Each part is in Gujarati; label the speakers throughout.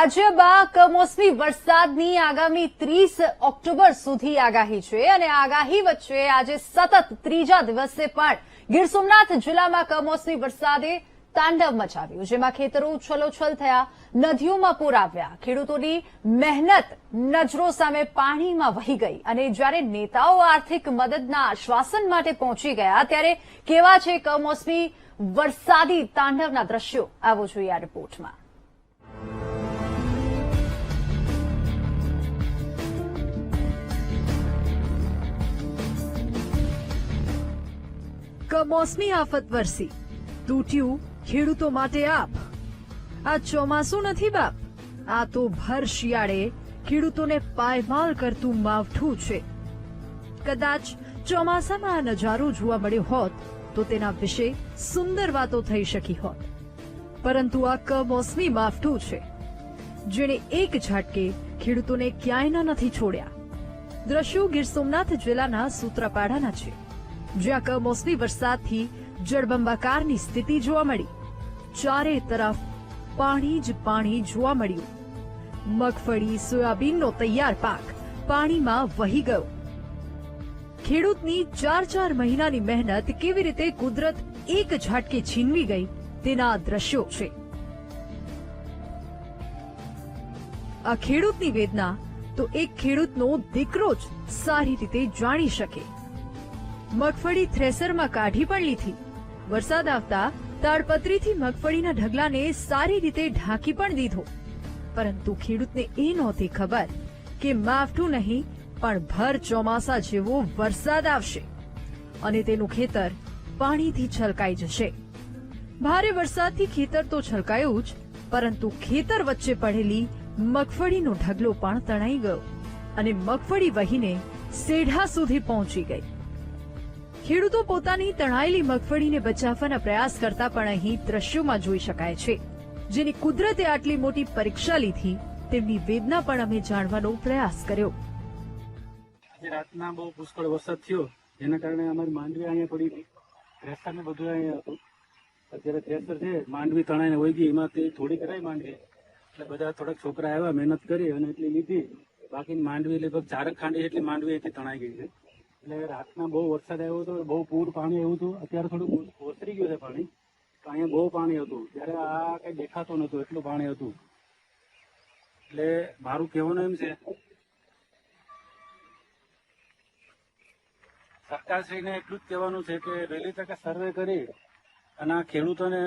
Speaker 1: રાજ્યમાં કમોસમી વરસાદની આગામી ત્રીસ ઓક્ટોબર સુધી આગાહી છે અને આગાહી વચ્ચે આજે સતત ત્રીજા દિવસે પણ ગીર સોમનાથ જિલ્લામાં કમોસમી વરસાદે તાંડવ મચાવ્યું, જેમાં ખેતરો છલોછલ થયા, નદીઓમાં પૂર આવ્યા. ખેડૂતોની મહેનત, નજરો સામે પાણીમાં વહી ગઈ અને જ્યારે નેતાઓ આર્થિક મદદના આશ્વાસન માટે પહોંચી ગયા ત્યારે કેવા છે કમોસમી વરસાદી તાંડવના દ્રશ્યો? આવો જોઈએ આ રિપોર્ટમાં. કમોસમી આફત વરસી. તૂટ્યું ખેડૂતો માટે આપ. આ ચોમાસું નથી બાપ. આ તો ભર શિયાળે ખેડૂતોને પાયમાલ કરતું માવઠું છે. કદાચ ચોમાસામાં આ નજારો જોવા મળ્યો હોત, તો તેના વિશે સુંદર વાતો થઈ શકી હોત. પરંતુ આ કમોસમી માવઠું છે. જેણે એક ઝાટકે ખેડૂતોને ક્યાંયના નથી છોડ્યા. દ્રશ્યો ગીર સોમનાથ જિલ્લાના સૂત્રાપાડાના છે. જ્યાં કમોસમી વરસાદથી જળબંબાકારની સ્થિતિ જોવા મળી. ચારે તરફ પાણી જ પાણી જોવા મળ્યું. મગફળી, સોયાબીનનો તૈયાર પાક પાણીમાં વહી ગયો. ખેડૂતની ચાર ચાર મહિનાની મહેનત કેવી રીતે કુદરત એક ઝાટકે છીનવી ગઈ તેના દ્રશ્યો છે. આ ખેડૂતની વેદના તો એક ખેડૂતનો દીકરો જ સારી રીતે જાણી શકે. મગફળી થ્રેસરમાં કાઢી પણ લીધી વરસાદ આવતા તાડપત્રીથી મગફળીના ઢગલાને સારી રીતે ઢાંકી પણ દીધો. પરંતુ ખેડૂતને એ નહોતી ખબર કે માવઠું નહીં, પણ ભર ચોમાસા જેવો વરસાદ આવશે અને તેનું ખેતર પાણીથી છલકાઈ જશે. ભારે વરસાદથી ખેતર તો છલકાયું જ, પરંતુ ખેતર વચ્ચે પડેલી મગફળીનો ઢગલો પણ તણાઈ ગયો અને મગફળી વહીને સેઢા સુધી પહોંચી ગઈ. ખેડૂતો પોતાની તણાયેલી મગફળીને બચાવવાના પ્રયાસ કરતા પણ અહીં દ્રશ્યોમાં જોઈ શકાય છે. જેની કુદરતે આટલી મોટી પરીક્ષા લીધી, તેમની વેદના પણ અમે જાણવાનો પ્રયાસ કર્યો.
Speaker 2: આજે રાતના બહુ પુષ્કળ વરસાદ થયો. જેના કારણે અમારી માંડવી અહીંયા થોડી થ્રેસર ને બધું અહીંયા હતું. અત્યારે થ્રેસર છે. માંડવી તણાઈને હોય ગઈ. એમાં તે થોડી કરાઈ માંડવી. એટલે બધા થોડાક છોકરા આવ્યા, મહેનત કરી અને એટલી લીધી. બાકી માંડવી લગભગ ચારક ખાંડી એટલી માંડવી એટલી તણાઈ ગઈ છે. એટલે રાતના બહુ વરસાદ આવ્યો હતો, બહુ પૂર પાણી આવ્યું હતું. અત્યારે થોડું ઓસરી ગયું છે પાણી. તો અહીંયા બહુ પાણી હતું. ત્યારે આ કઈ દેખાતું નતું એટલું પાણી હતું. એટલે મારું કહેવાનું એમ છે, સરકારશ્રીને એટલું જ કહેવાનું છે કે વહેલી તકે સર્વે કરી અને આ ખેડૂતોને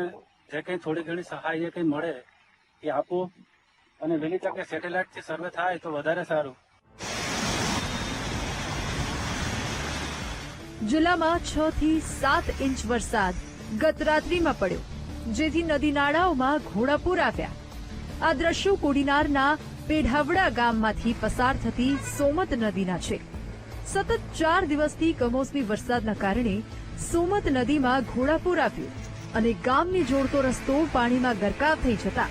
Speaker 2: જે કંઈ થોડી ઘણી સહાય જે કંઈ મળે એ આપો. અને વહેલી તકે સેટેલાઇટથી સર્વે થાય તો વધારે સારું.
Speaker 1: જિલ્લામાં છ થી સાત ઇંચ વરસાદ ગત રાત્રિમાં પડ્યો, જેથી નદી નાળાઓમાં ઘોડાપૂર આવ્યા. આ દ્રશ્યો કોડીનારના પેઢાવડા ગામમાંથી પસાર થતી સોમત નદીના છે. સતત ચાર દિવસથી કમોસમી વરસાદના કારણે સોમત નદીમાં ઘોડાપૂર આવ્યું અને ગામને જોડતો રસ્તો પાણીમાં ગરકાવ થઈ જતા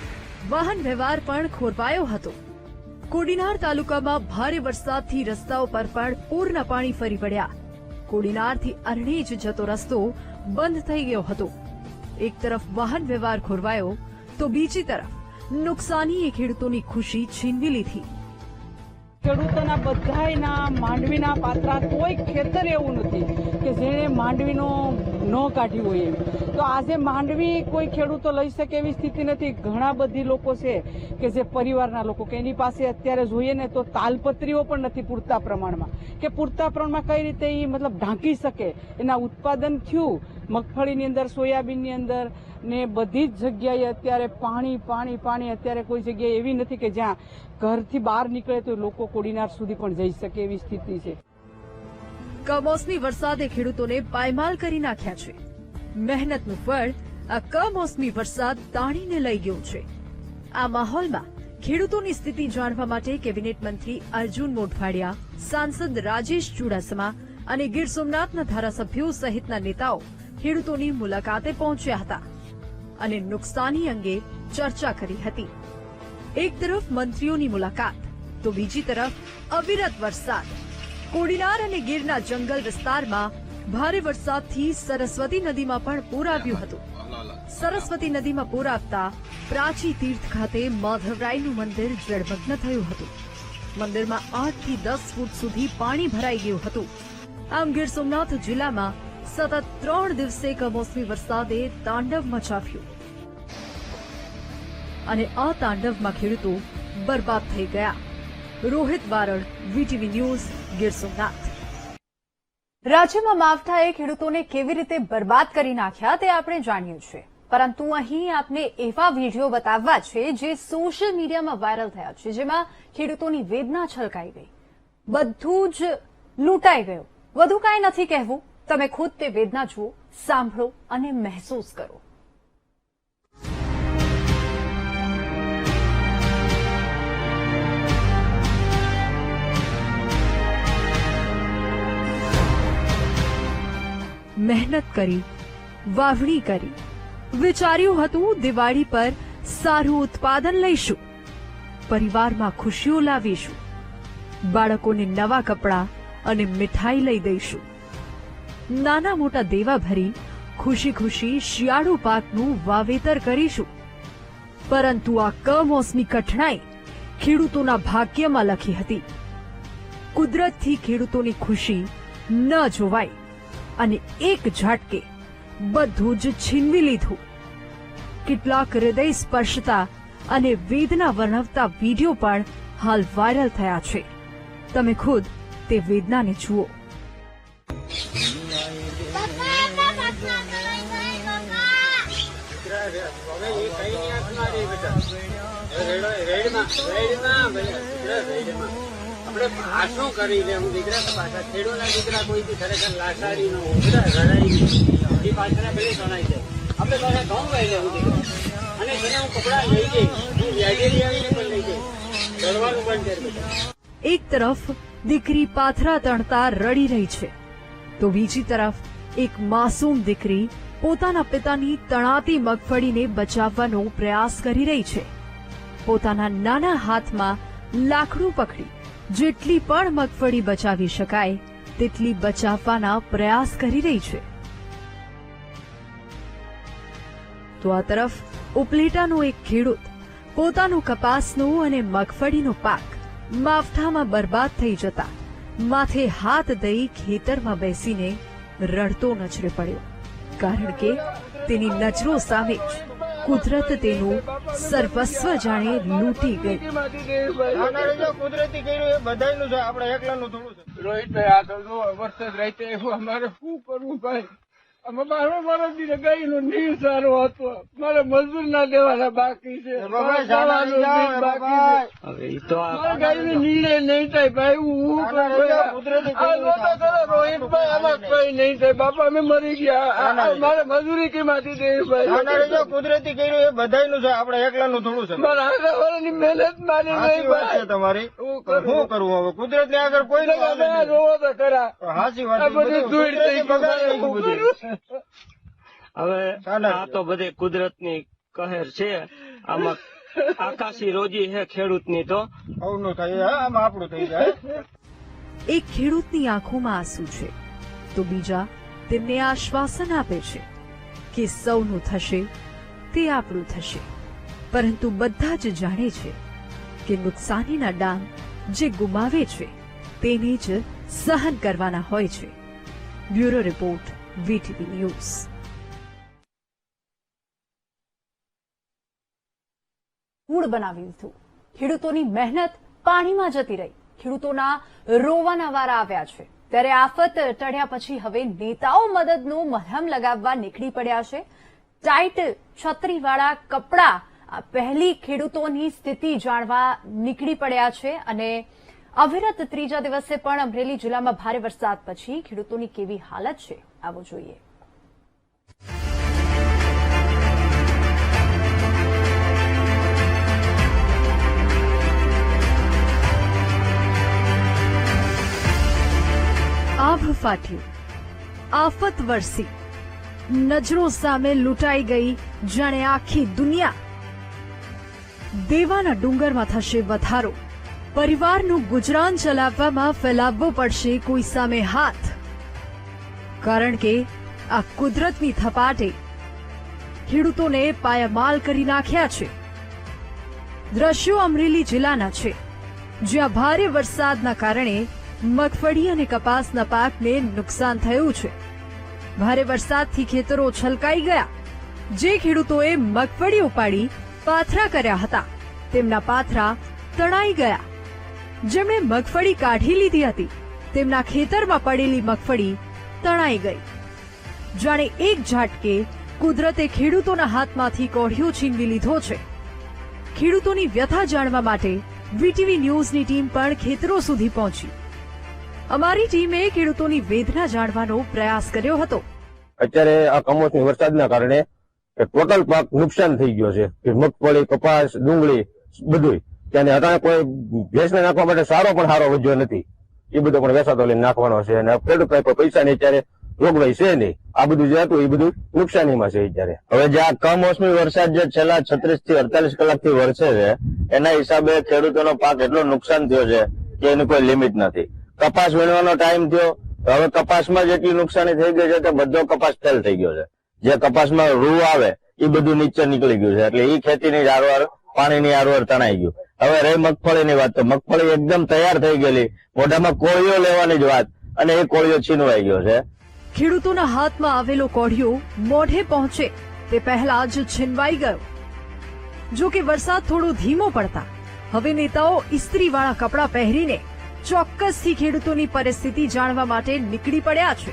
Speaker 1: વાહન વ્યવહાર પણ ખોરવાયો હતો. કોડીનાર તાલુકામાં ભારે વરસાદથી રસ્તાઓ પર પણ પૂરના પાણી ફરી વળ્યા. કોડીનારથી અરણેજ જતો રસ્તો બંધ થઈ ગયો હતો. એક તરફ વાહન વ્યવહાર ખોરવાયો, તો બીજી તરફ નુકસાનીએ ખેડૂતોની ખુશી છીનવી લીધી.
Speaker 3: ખેડૂતોના બધાયના માંડવીના પાત્રા કોઈ ખેતર એવું નથી કે જેણે માંડવીનો ન કાઢ્યું હોય એમ. તો આજે માંડવી કોઈ ખેડૂતો લઈ શકે એવી સ્થિતિ નથી. ઘણા બધી લોકો છે કે જે પરિવારના લોકો કે એની પાસે અત્યારે જોઈએ ને તો તાલપત્રીઓ પણ નથી પૂરતા પ્રમાણમાં. કે પૂરતા પ્રમાણમાં કઈ રીતે એ મતલબ ઢાંકી શકે? એના ઉત્પાદન થયું. મગફળીની અંદર, સોયાબીનની અંદર ને બધી જ જગ્યાએ અત્યારે પાણી પાણી પાણી અત્યારે કોઈ જગ્યાએ એવી નથી કે જ્યાં ઘરથી બહાર નીકળે તો લોકો કોડીનાર સુધી પણ જઈ શકે એવી સ્થિતિ છે.
Speaker 1: કમોસમી વરસાદે ખેડૂતોને પાયમાલ કરી નાખ્યા છે. મહેનતનું ફળ આ કમોસમી વરસાદ તાણીને લઈ ગયો છે. આ માહોલમાં ખેડૂતોની સ્થિતિ જાણવા માટે કેબિનેટ મંત્રી અર્જુન મોઢવાડિયા, સાંસદ રાજેશ ચુડાસમા અને ગીર સોમનાથના ધારાસભ્યો સહિતના નેતાઓ ખેડૂતોની મુલાકાતે પહોંચ્યા હતા અને નુકસાની અંગે ચર્ચા કરી હતી. એક તરફ મંત્રીઓની મુલાકાત, તો બીજી તરફ અવિરત વરસાદ. કોડીનાર અને ગીરના જંગલ વિસ્તારમાં ભારે વરસાદથી સરસ્વતી નદીમાં પણ પૂર આવ્યું હતું. સરસ્વતી નદીમાં પૂર આવતા પ્રાચી તીર્થ ખાતે માધવરાયનું મંદિર જળમગ્ન થયું હતું. મંદિરમાં આઠથી દસ ફૂટ સુધી પાણી ભરાઈ ગયું હતું. આમ ગીર સોમનાથ જિલ્લામાં સતત ત્રણ દિવસે કમોસમી વરસાદે તાંડવ મચાવ્યું. અને આ તાંડવમાં ખેડૂતો બરબાદ થઈ ગયા. Rohit Barad, VTV news, Gir Somnath.
Speaker 4: રાજ્યમાં માવઠાએ ખેડૂતોને કેવી રીતે બરબાદ કરી નાખ્યા તે આપણે જાણ્યું છે પરંતુ અહીં આપને એવા વીડિયો બતાવવા છે જે સોશિયલ મીડિયામાં વાયરલ થયા છે, જેમાં ખેડૂતોની વેદના છલકાઈ ગઈ. બધું જ લૂંટાઈ ગયું. વધુ કાંઈ નથી કહેવું. તમે ખુદ તે વેદના જુઓ, સાંભળો અને મહેસૂસ કરો.
Speaker 1: મહેનત કરી, વાવણી કરી. વિચાર્યું હતું, દિવાળી પર સારું ઉત્પાદન લઈશું. પરિવારમાં ખુશીઓ લાવીશું. બાળકોને નવા કપડાં અને મીઠાઈ લઈ દઈશું. નાના મોટા દેવા ભરી ખુશી ખુશી શિયાળુ પાકનું વાવેતર કરીશું. પરંતુ આ કમોસમી કઠણાઈ ખેડૂતોના ભાગ્યમાં લખી હતી. કુદરતથી ખેડૂતોની ખુશી ન જોવાઈ અને એક ઝાટકે બધું જ છીનવી લીધું. કેટલાક હૃદય સ્પર્શતા અને વેદના વર્ણવતા વીડિયો પણ હાલ વાયરલ થયા છે. તમે ખુદ તે વેદનાને જુઓ.
Speaker 5: આપણે પાછું કરીને હું દીકરા પાછા ખેડૂતના દીકરા કોઈથી ખરેખર લાસાડી નો ઉભરા, રડાઈ એ પાછળ ભલે ગણાય છે. આપણે પાછા ઘઉં વાઈ હું દીકરા. અને જેને હું કપડા લઈ જઈ હું વ્યાજેરી આવીને પણ લઈ જઈ રડવાનું બંધ કરી
Speaker 1: એક તરફ દીકરી પાથરા તણતા રડી રહી છે, તો બીજી તરફ એક માસૂમ દીકરી પોતાના પિતાની તણાતી મગફળીને બચાવવાનો પ્રયાસ કરી રહી છે. પોતાના નાના હાથમાં લાકડું પકડી જેટલી પણ મગફળી બચાવી શકાય, તેટલી બચાવવાના પ્રયાસ કરી રહી છે. તો આ તરફ ઉપલેટાનો એક ખેડૂત, પોતાનું કપાસનું અને મગફળીનો પાક માવઠામાં બરબાદ થઈ જતા, માથે હાથ દઈ ખેતરમાં બેસીને રડતો નજરે પડ્યો, કારણ કે તેની નજરો સામે જ કુદરત તેનું સર્વસ્વ જાણે લૂંટી ગઈ
Speaker 5: કુદરતી કર્યું એ બધાનું છે આપણે એકલાનું થોડું છે.
Speaker 6: રોહિતભાઈ આ તો વર્ષ રહી રહેતે એવું અમારે શું કરવું ભાઈ? ગઈ નો નીર સારો હતો. મારે મજૂર ના દેવાના બાકી છે. નીરે નહીં થાય ભાઈ હું રોહિતભાઈ આમાં કઈ નહીં થાય. બાપા અમે મરી ગયા. મારે મજૂરી કેમાંથી દેવી ભાઈ?
Speaker 5: કુદરતી કર્યું એ બધાનું છે. આપણે એકલાનું થોડું છે.
Speaker 6: મારા આગળ મહેનત મારી નહીં ભાઈ.
Speaker 5: તમારી.
Speaker 6: શું
Speaker 5: કરવું હવે? કુદરતની આગળ કોઈ
Speaker 6: રોવો તો ખરા.
Speaker 5: સાચી વાત.
Speaker 6: બધું
Speaker 5: બધું
Speaker 6: ધૂળ થઈ
Speaker 5: બગાડી
Speaker 7: હવે આ તો બધે કુદરતની કહેર છે. આમાં આકાશી રોજી છે ખેડૂતની તો.
Speaker 5: સૌનું થઈ જાય આમ આપણું થઈ જાય.
Speaker 1: એક ખેડૂતની આંખોમાં આંસુ છે. તો બીજા તેમને આશ્વાસન આપે છે કે સૌનું થશે તે આપણું થશે. પરંતુ બધા જ જાણે છે કે નુકસાનીના ડાંગ જે ગુમાવે છે તેને જ સહન કરવાના હોય છે. Bureau report VTV news.
Speaker 4: Food બનાવી દીધું ખેડૂતોની મહેનત પાણીમાં જતી રહી. ખેડૂતોના રોવાના વારા આવ્યા છે. ત્યારે આફત ટળ્યા પછી હવે નેતાઓ મદદનો મલહમ લગાવવા નીકળી પડ્યા છે. ટાઈટ છત્રીવાળા કપડા પહેલી ખેડૂતોની સ્થિતિ જાણવા નીકળી પડ્યા છે અને અવિરત ત્રીજા દિવસે પણ અમરેલી જિલ્લામાં ભારે વરસાદ પછી ખેડૂતોની કેવી હાલત છે, આવો જોઈએ.
Speaker 1: આભ આફત વરસી. નજરો સામે લૂંટાઈ ગઈ જાણે આખી દુનિયા. દેવાના ડુંગરમાં થશે વધારો. પરિવારનું ગુજરાન ચલાવવામાં ફેલાવવો પડશે કોઈ સામે હાથ. કારણ કે આ કુદરતની થપાટે ખેડૂતોને પાયમાલ કરી નાખ્યા છે. દ્રશ્યો અમરેલી જિલ્લાના છે. જ્યાં ભારે વરસાદના કારણે મગફળી અને કપાસના પાકને નુકસાન થયું છે. ભારે વરસાદથી ખેતરો છલકાઈ ગયા. જે ખેડૂતોએ મગફળી ઉપાડી પાથરા કર્યા હતા. તેમના પાથરા તણાઈ ગયા. જેમણે મગફળી કાઢી લીધી હતી. તેમના ખેતરમાં પડેલી મગફળી તણાઈ ગઈ. જાણે એક ઝાટકે કુદરતે ખેડૂતોના હાથમાંથી કોઢિયો છીનવી લીધો છે. ખેડૂતોની વ્યથા જાણવા માટે વીટીવી ન્યૂઝની ટીમ પણ ખેતરો સુધી પહોંચી. અમારી ટીમે ખેડૂતોની વેદના જાણવાનો પ્રયાસ કર્યો હતો.
Speaker 8: અત્યારે આ કમોસમી વરસાદના કારણે ટોટલ પાક નુકસાન થઈ ગયો છે. મગફળી, કપાસ, ડુંગળી બધું ત્યાં અટાણે કોઈ ભેંસને નાખવા માટે સારો પણ સારો વધ્યો નથી. એ બધો પણ વેસાતો લઈને નાખવાનો છે અને ખેડૂત પાસે પૈસા નહીં, અત્યારે રોગવાઈ છે નહીં. આ બધું જે હતું એ બધું નુકસાનીમાં છે અત્યારે.
Speaker 9: હવે જે આ કમોસમી વરસાદ જે છેલ્લા છત્રીસથી અડતાલીસ કલાકથી વરસે છે, એના હિસાબે ખેડૂતોનો પાક એટલો નુકસાન થયો છે કે એની કોઈ લિમિટ નથી. કપાસ વીણવાનો ટાઈમ થયો હવે કપાસમાં જેટલી નુકસાની થઈ ગઈ છે કે બધો કપાસ ફેલ થઈ ગયો છે. જે કપાસમાં રૂ આવે, એ બધું નીચે નીકળી ગયું છે. એટલે એ ખેતીની આરવાર, પાણીની આરવાર તણાઈ ગયું. હવે રહી મગફળીની વાત તો મગફળી એકદમ તૈયાર થઈ ગયેલી. મોઢામાં કોળીઓ લેવાની જ વાત. અને એ કોળીઓ છીનવાઈ ગયો છે.
Speaker 1: ખેડૂતોના હાથમાં આવેલો કોઢિયો મોઢે પહોંચે. તે પહેલા જ છીનવાઈ ગયો. જો કે વરસાદ થોડો ધીમો પડતા. હવે નેતાઓ ઇસ્ત્રીવાળા કપડાં પહેરીને ચોક્કસથી ખેડૂતોની પરિસ્થિતિ જાણવા માટે નીકળી પડ્યા છે.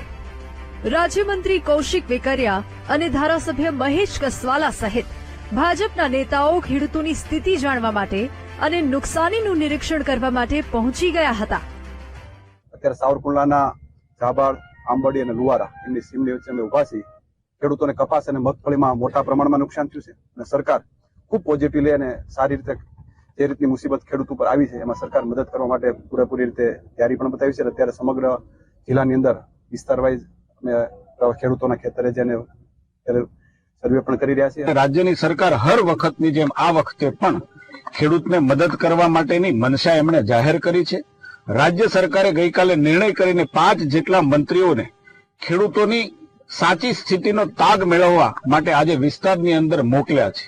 Speaker 1: રાજ્યમંત્રી કૌશિક વેકરિયા અને ધારાસભ્ય મહેશ કસવાલા સહિત ભાજપના નેતાઓ ખેડૂતોની સ્થિતિ જાણવા માટે અને નુકસાનીનું નિરીક્ષણ કરવા માટે પહોંચી ગયા હતા.
Speaker 10: અત્યારે સાવરકુંડલાના જાબાળ આંબડી અને લુવારા એમની સીમની વચ્ચે અમે ઊભા છીએ. ખેડૂતોને કપાસ અને મગફળીમાં મોટા પ્રમાણમાં નુકસાન થયું છે અને સરકાર ખૂબ પોઝિટિવલી અને સારી રીતે જે રીતની મુસીબત ખેડૂત ઉપર આવી છે એમાં સરકાર મદદ કરવા માટે પૂરેપૂરી રીતે તૈયારી પણ બતાવી છે અત્યારે સમગ્ર જિલ્લાની અંદર વિસ્તાર વાઇઝ અમે ખેડૂતોના ખેતરે જેને સર્વે પણ કરી રહ્યા છીએ.
Speaker 11: રાજ્યની સરકાર હર વખતની જેમ આ વખતે પણ ખેડૂતને મદદ કરવા માટેની મનસા એમણે જાહેર કરી છે. રાજ્ય સરકારે ગઈકાલે નિર્ણય કરીને પાંચ જેટલા મંત્રીઓને ખેડૂતોની સાચી સ્થિતિનો તાગ મેળવવા માટે આજે વિસ્તારની અંદર મોકલ્યા છે.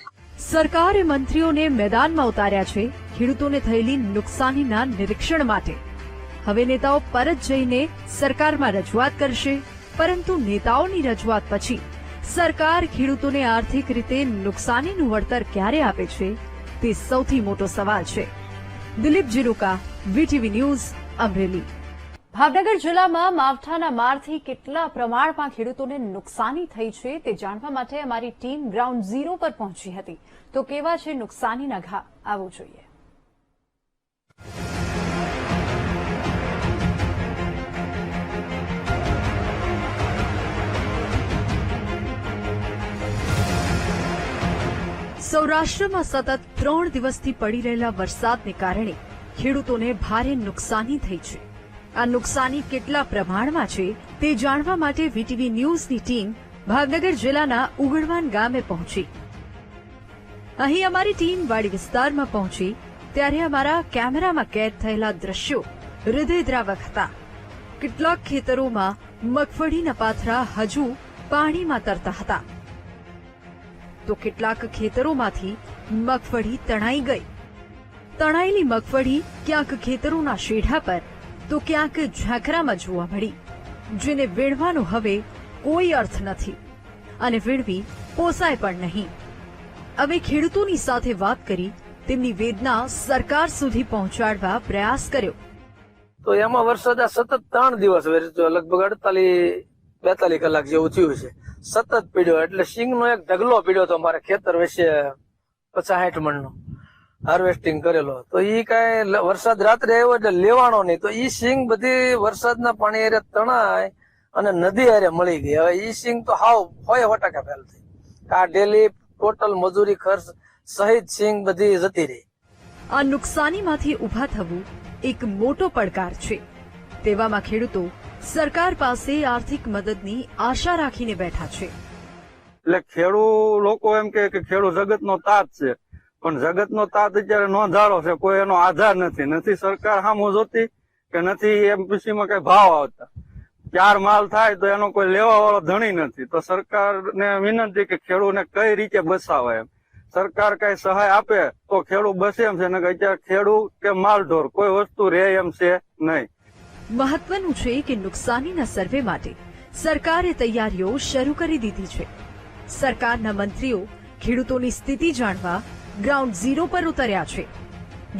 Speaker 1: સરકારે મંત્રીઓને મેદાનમાં ઉતાર્યા છે, ખેડૂતોને થયેલી નુકસાનીના નિરીક્ષણ માટે. હવે નેતાઓ પરત જઈને સરકારમાં રજૂઆત કરશે, પરંતુ નેતાઓની રજૂઆત પછી સરકાર ખેડૂતોને આર્થિક રીતે નુકસાનીનું વળતર ક્યારે આપે છે તે સૌથી મોટો સવાલ છે. Dilip Jiruka VTV news Amreli.
Speaker 4: Bhavnagar જિલ્લામાં માવઠાના મારથી કેટલા પ્રમાણમાં ખેડૂતોને નુકસાની થઈ છે તે જાણવા માટે અમારી ટીમ ગ્રાઉન્ડ ઝીરો પર પહોંચી હતી. તો કેવા છે નુકસાનીના ઘા? આવવું જોઈએ.
Speaker 1: સૌરાષ્ટ્રમાં સતત ત્રણ દિવસથી પડી રહેલા વરસાદને કારણે ખેડૂતોને ભારે નુકસાની થઈ છે. આ નુકસાની કેટલા પ્રમાણમાં છે તે જાણવા માટે વીટીવી ન્યૂઝની ટીમ ભાવનગર જિલ્લાના ઉગડવાન ગામે પહોંચી. અહીં અમારી ટીમ વાડી વિસ્તારમાં પહોંચી, ત્યારે અમારા કેમેરામાં કેદ થયેલા દ્રશ્યો હૃદયદ્રાવક હતા. કેટલાક ખેતરોમાં મગફળીના પાથરા હજુ પાણીમાં તરતા હતા. તો કેટલાક ખેતરોમાંથી મગફળી તણાઈ ગઈ. તણાયેલી મગફળી ક્યાંક ખેતરોના શેઢા પર, તો ક્યાંક ઝાંખરામાં જોવા મળી, જેને વીણવાનો હવે કોઈ અર્થ નથી અને વીણવી પોસાય પણ નહીં. હવે ખેડૂતોની સાથે વાત કરી તેમની વેદના સરકાર સુધી પહોંચાડવા પ્રયાસ કર્યો.
Speaker 12: તો એમાં વરસાદ સતત ત્રણ દિવસ લગભગ અડતાલીસ બેતાલીસ કલાક જેવું થયું છે. સતત પીડ્યો, એટલે સિંગનો એક ઢગલો પીડ્યો તો મારે ખેતર વિશે પચાસ સાઠ મણનો. હાર્વેસ્ટિંગ કરેલો તો ઈ કાંઈ વરસાદ રાત્રે આવ્યો એટલે લેવાનો નહીં. તો ઈ સિંગ બધી વરસાદના પાણી અરે તણાય અને નદી હારે મળી ગઈ. હવે ઈ સિંગ તો હાવ હોય સો ટકા ફેલ થઈ આ ડેલી ટોટલ મજૂરી ખર્ચ સહિત સિંગ બધી જતી રહી.
Speaker 1: આ નુકસાનીમાંથી ઊભા થવું એક મોટો પડકાર છે. તેવામાં ખેડૂતો સરકાર પાસે આર્થિક મદદની આશા રાખીને બેઠા છે.
Speaker 6: એટલે ખેડૂ લોકો એમ કે કે ખેડૂ જગતનો તાત છે. પણ જગતનો તાત અત્યારે નોંધારો છે, કોઈ એનો આધાર નથી. નથી સરકાર સામું જોતી કે નથી એમપીસી માં કઈ ભાવ આવતા.
Speaker 13: ચાર માલ થાય તો એનો કોઈ લેવા વાળો ધણી નથી. તો સરકારને વિનંતી કે ખેડૂતને કઈ રીતે બસાવે એમ. સરકાર કઈ સહાય આપે તો ખેડૂત બસે એમ છે. ને અત્યારે ખેડૂત કે માલઢોર કોઈ વસ્તુ રહે એમ છે નહીં.
Speaker 1: મહત્વનું છે કે નુકસાનીના સર્વે માટે સરકારે તૈયારીઓ શરૂ કરી દીધી છે. સરકારના મંત્રીઓ ખેડૂતોની સ્થિતિ જાણવા ગ્રાઉન્ડ ઝીરો પર ઉતર્યા છે.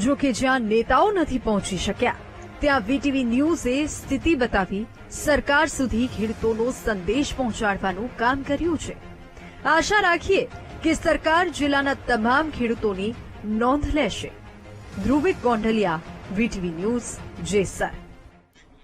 Speaker 1: જો કે જ્યાં નેતાઓ નથી પહોંચી શક્યા, ત્યાં વીટીવી ન્યૂઝે સ્થિતિ બતાવી સરકાર સુધી ખેડૂતોનો સંદેશ પહોંચાડવાનું કામ કર્યું છે. આશા રાખીએ કે સરકાર જિલ્લાના તમામ ખેડૂતોની નોંધ લેશે. Dhruvik Gondaliya, VTV news, Jesar.